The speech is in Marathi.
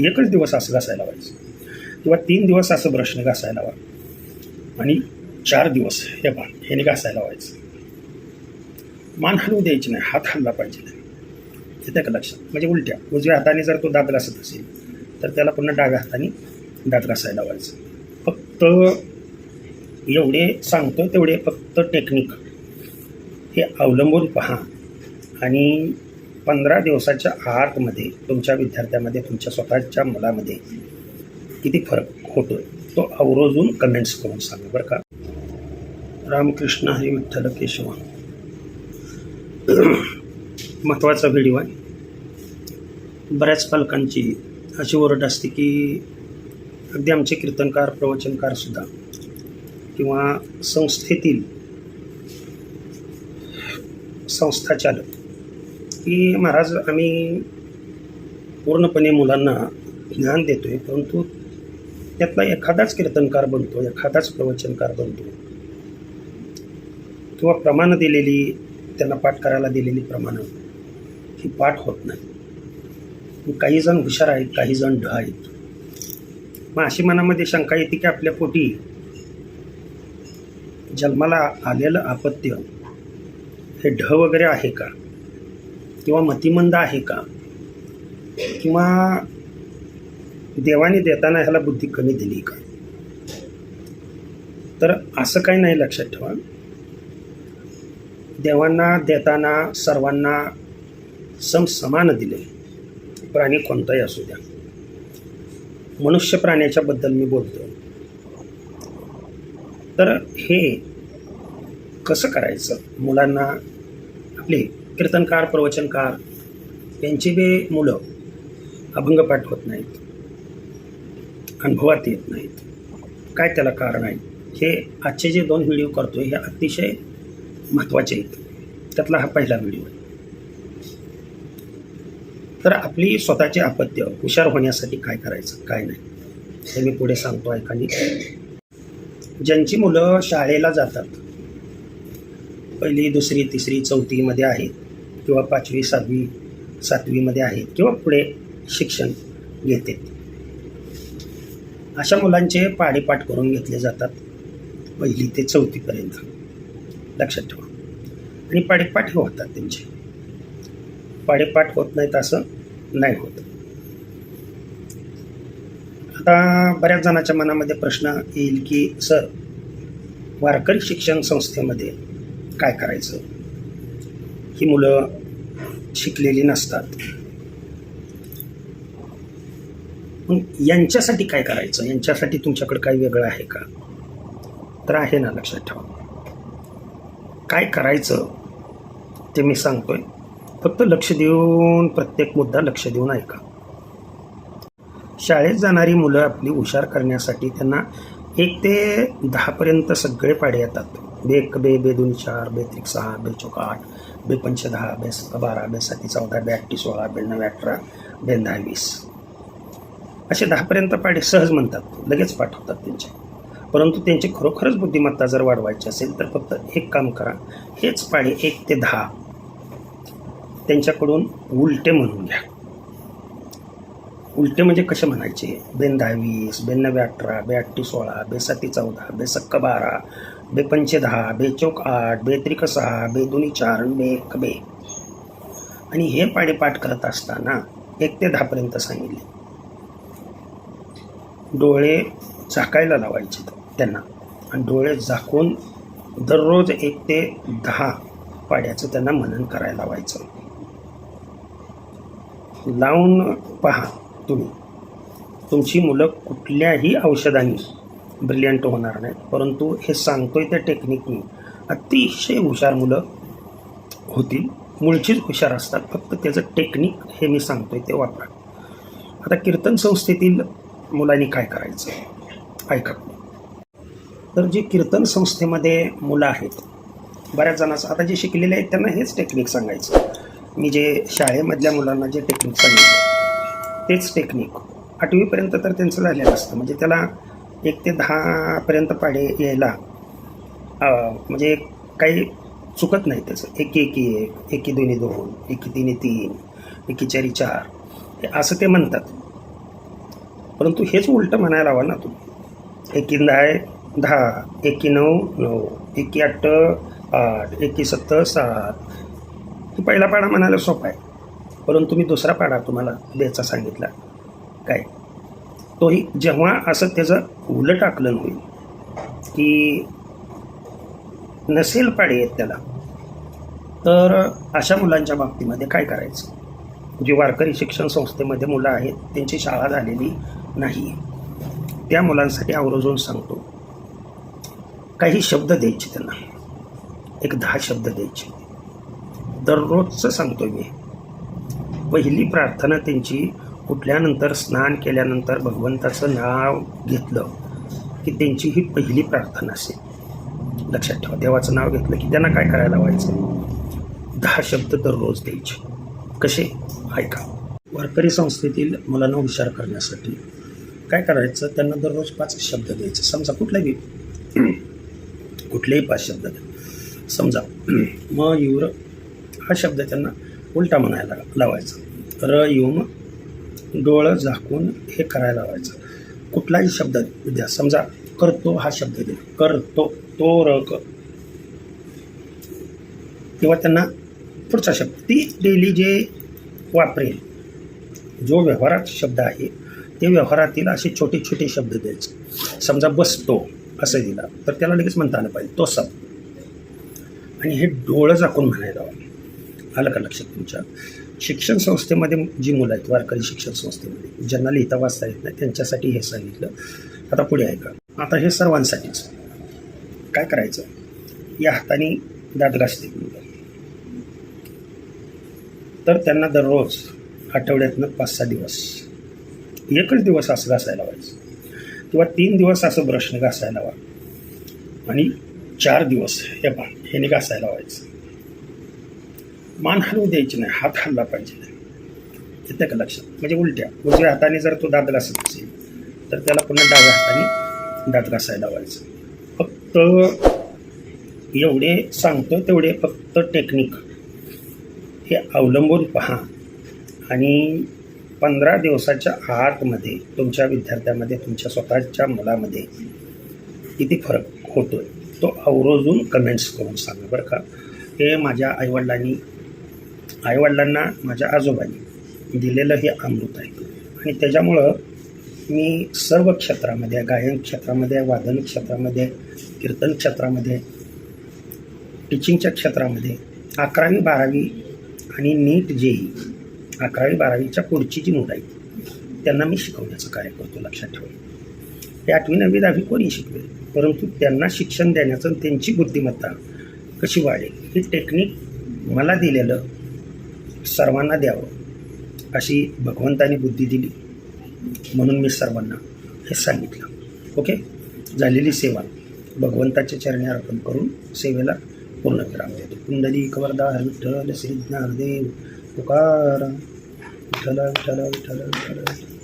एकच दिवस असं घासायला व्हायचं किंवा तीन दिवस असं ब्रशने घासायला हवा. आणि चार दिवस हे पहा ह्याने घासायला व्हायचं. मान हलवू द्यायची नाही हात हलला पाहिजे नाही. येतं का लक्षात? म्हणजे उलट्या उजव्या हाताने जर तो दात घासत असेल तर त्याला पुन्हा डाव्या हाताने दात घासायला व्हायचं. फक्त एवढे सांगतो तेवढे फक्त टेक्निक हे अवलंबून पहा. आणि पंधरा दिवसाच्या आतमध्ये तुमच्या विद्यार्थ्यामध्ये तुमच्या स्वतःच्या मुलामध्ये किती फरक होतो तो अवरोजून कमेंट्स करून सांगा बरं का. रामकृष्ण हरी विठ्ठल केशव. महत्त्वाचा व्हिडिओ आहे. बऱ्याच पालकांची अशी ओरड असते की अगदी आमचे कीर्तनकार प्रवचनकारसुद्धा किंवा संस्थेतील संस्थाचालक की महाराज आम्ही पूर्णपणे मुलांना ज्ञान देतो आहे परंतु त्यातला एखादाच कीर्तनकार बनतो एखादाच प्रवचनकार बनतो. किंवा प्रमाणं दिलेली त्यांना पाठ करायला दिलेली प्रमाणं ही पाठ होत नाही. काही जण हुशार आहेत काही जण ढ आहेत. मग अशी मनामध्ये शंका येते की आपल्या पोटी जन्माला आलेलं अपत्य हे ढ वगैरे आहे का? किंवा मतिमंद आहे का? किंवा देवाने देताना ह्याला बुद्धी कमी दिली का? तर असं काही नाही लक्षात ठेवा. देवांना देताना सर्वांना सम समान दिले. प्राणी कोणताही असू द्या. मनुष्य प्राण्याच्या बद्दल मी बोलतो. तर हे कसं करायचं? मुलांना आपली कीर्तनकार प्रवचनकार यांची बी मुलं अभंगपाठ होत नाहीत. अनुभवात येत नाहीत. काय त्याला कारण आहे? हे आजचे जे दोन व्हिडिओ करतो हे अतिशय महत्त्वाचे आहेत. त्यातला हा पहिला व्हिडिओ आहे. तर आपली स्वतःची अपत्य हुशार होण्यासाठी काय करायचं काय नाही? हे मी पुढे सांगतो ऐकानी ज्यांची मुलं शाळेला जातात पहिली दुसरी तिसरी चौथीमध्ये आहेत किंवा पाचवी सहावी सातवीमध्ये आहेत किंवा पुढे शिक्षण घेते. अशा मुलांचे पाढेपाठ करून घेतले जातात पहिली ते चौथीपर्यंत. लक्षात ठेवा. आणि पाढेपाठ हे होतात त्यांचे. पाढेपाठ होत नाहीत असं नाही होत. आता बऱ्याच जणांच्या मनामध्ये प्रश्न येईल की सर वारकरी शिक्षण संस्थेमध्ये काय करायचं? ही मुलं शिकलेली नसतात. मग यांच्यासाठी काय करायचं? यांच्यासाठी तुमच्याकडे काही वेगळं आहे का? तर आहे ना लक्षात ठेवा. काय करायचं ते मी सांगतोय. फक्त लक्ष देऊन प्रत्येक मुद्दा लक्ष देऊन ऐका. शाळेत जाणारी मुलं आपली हुशार करण्यासाठी त्यांना एक ते दहापर्यंत सगळे पाडे येतात. बे एक बे बे दोन चार बे त्रिक सहा बे चौक आठ बे पंच दहा बे सत्ता बारा बे साती चौदा बे अठ्ठी सोळा बे नव्या अठरा बे दहा वीस. असे दहापर्यंत पाडे सहज म्हणतात. लगेच पाठवतात त्यांचे. परंतु त्यांची खरोखरच बुद्धिमत्ता जर वाढवायची असेल तर फक्त एक काम करा. हेच पाडे एक ते दहा. त्यांच्याकडून उलटे म्हणून घ्या. उलटे म्हणजे कसे म्हणायचे? बेन दहा वीस बेन नव्या अठरा बे अठ्ठी सोळा बे साती चौदा बे सक्क बारा बे पंचे दहा बे चौक आठ बे त्रिक सहा बे दोन्ही चार बे एक बे. आणि हे पाडे पाठ करत असताना एक ते दहापर्यंत सांगितले. डोळे झाकायला लावायचे त्यांना. आणि डोळे झाकून दररोज एक ते दहा पाड्याचं त्यांना मनन करायला लावायचं. लावून पहा तुम्ही. तुमची मुलं कुठल्याही औषधांनी ब्रिलियंट होणार नाही परंतु हे सांगतोय त्या टेक्निकनी. अतिशय हुशार मुलं होतील. मुळचीच हुशार असतात. फक्त त्याचं टेक्निक हे मी सांगतोय ते वापरा. आता कीर्तन संस्थेतील मुलांनी काय करायचं? ऐका. तर जे कीर्तन संस्थेमध्ये मुलं आहेत बऱ्याच जणांचं आता जे शिकलेले आहेत त्यांना हेच टेक्निक सांगायचं. मी जे शाळेमधल्या मुलांना जे टेक्निक सांगितलं तेच टेक्निक. आठवीपर्यंत तर त्यांचं झालेलं असतं. म्हणजे त्याला एक ते दहापर्यंत पाडे यायला म्हणजे काही चुकत नाही त्याचं. एकी एकी एक एकी दोन्ही दोन एकी तिन्ही तीन एकी चारी चार. हे असं ते म्हणतात. परंतु हेच उलटं म्हणायला हवं ना तुम्ही. एकी दहा दहा एकी नऊ नऊ एकी आठ आठ एकी सत्तर सात. ही पहिला पाडा म्हणायला सोपा आहे. परंतु मी दुसरा पाडा तुम्हाला द्यायचा सांगितला. काय? तोही जेव्हा असं त्याचं उलट आकलन होईल की नसेल पाडे येत त्याला तर अशा मुलांच्या बाबतीमध्ये काय करायचं? जी वारकरी शिक्षण संस्थेमध्ये मुलं आहेत त्यांची शाळा झालेली नाही. त्या मुलांसाठी आवर्जून सांगतो काही शब्द द्यायचे त्यांना. एक दहा शब्द द्यायचे. दररोजचं सांगतो मी. पहिली प्रार्थना त्यांची उठल्यानंतर स्नान केल्यानंतर भगवंताचं नाव घेतलं की त्यांची ही पहिली प्रार्थना असेल लक्षात ठेवा देवाचं नाव घेतलं की त्यांना काय करायला व्हायचं दहा शब्द दररोज द्यायचे. कसे? ऐका. वारकरी संस्थेतील मुलांना हुशार करण्यासाठी काय करायचं? त्यांना दररोज पाच शब्द द्यायचे. समजा कुठलाही कुठलेही पाच शब्द द्या. समजा म युर हा शब्द त्यांना उलटा म्हणायला लावायचा. र युम डोळं झाकून हे करायला लावायचं. कुठलाही शब्द द्या समजा करतो हा शब्द द्या करतो तो र क. किंवा त्यांना पुढचा शब्द ती डेली जे वापरेल जो व्यवहारात शब्द आहे ते व्यवहारातील असे छोटे छोटे शब्द द्यायचे. समजा बसतो असं दिला तर त्याला लगेच म्हणता आलं पाहिजे तो सब आणि हे डोळं झाकून म्हणायला हवं. आलं का लक्षात तुमच्या? शिक्षण संस्थेमध्ये जी मुलं आहेत वारकरी शिक्षण संस्थेमध्ये ज्यांना लिहिता वाचता येत नाही त्यांच्यासाठी हे सांगितलं. आता पुढे ऐका. आता हे सर्वांसाठीच. काय करायचं? या हाताने दात घासते तर त्यांना दररोज आठवड्यातनं पाच सहा दिवस एकच दिवस असं घासायला व्हायचं किंवा तीन दिवस असं ब्रशने घासायला हवा आणि चार दिवस हे पा ह्याने घासायला व्हायचं मान हलवू द्यायची नाही हात हलला पाहिजे येतं का लक्षात. म्हणजे उलट्या उजव्या हाताने जर तो दात घासत असेल तर त्याला पुन्हा डाव्या हाताने दात घासायला व्हायचं फक्त एवढे सांगतो तेवढे फक्त टेक्निक हे अवलंबून पहा. आणि पंधरा दिवसाच्या आतमध्ये तुमच्या विद्यार्थ्यामध्ये तुमच्या स्वतःच्या मुलामध्ये किती फरक होतो आहे तो अवरोजून कमेंट्स करून सांगा बरं का. हे माझ्या आईवडिलांनी आईवडिलांना माझ्या आजोबांनी दिलेलं हे अमृत आहे. आणि त्याच्यामुळं मी सर्व क्षेत्रामध्ये गायन क्षेत्रामध्ये वादन क्षेत्रामध्ये कीर्तन क्षेत्रामध्ये टीचिंगच्या क्षेत्रामध्ये अकरावी बारावी आणि नीट जे अकरावी बारावीच्या पुढची जी मुलं आहेत त्यांना मी शिकवण्याचं कार्य करतो लक्षात ठेवा. हे आठवी नववी दहावी कोणी शिकवेल परंतु त्यांना शिक्षण देण्याचं आणि त्यांची बुद्धिमत्ता कशी वाढेल ही टेक्निक मला दिलेलं सर्वांना द्यावं अशी भगवंताने बुद्धी दिली. म्हणून मी सर्वांना हे सांगितलं. ओके? झालेली सेवा. भगवंताच्या चरणी अर्पण करून सेवेला पूर्ण विराम देतो. कुंडली कवरदार विठ्ठल श्री ज्ञानदेव तुकार विठ्ठल विठ्ठल विठ्ठल विठ्ठल.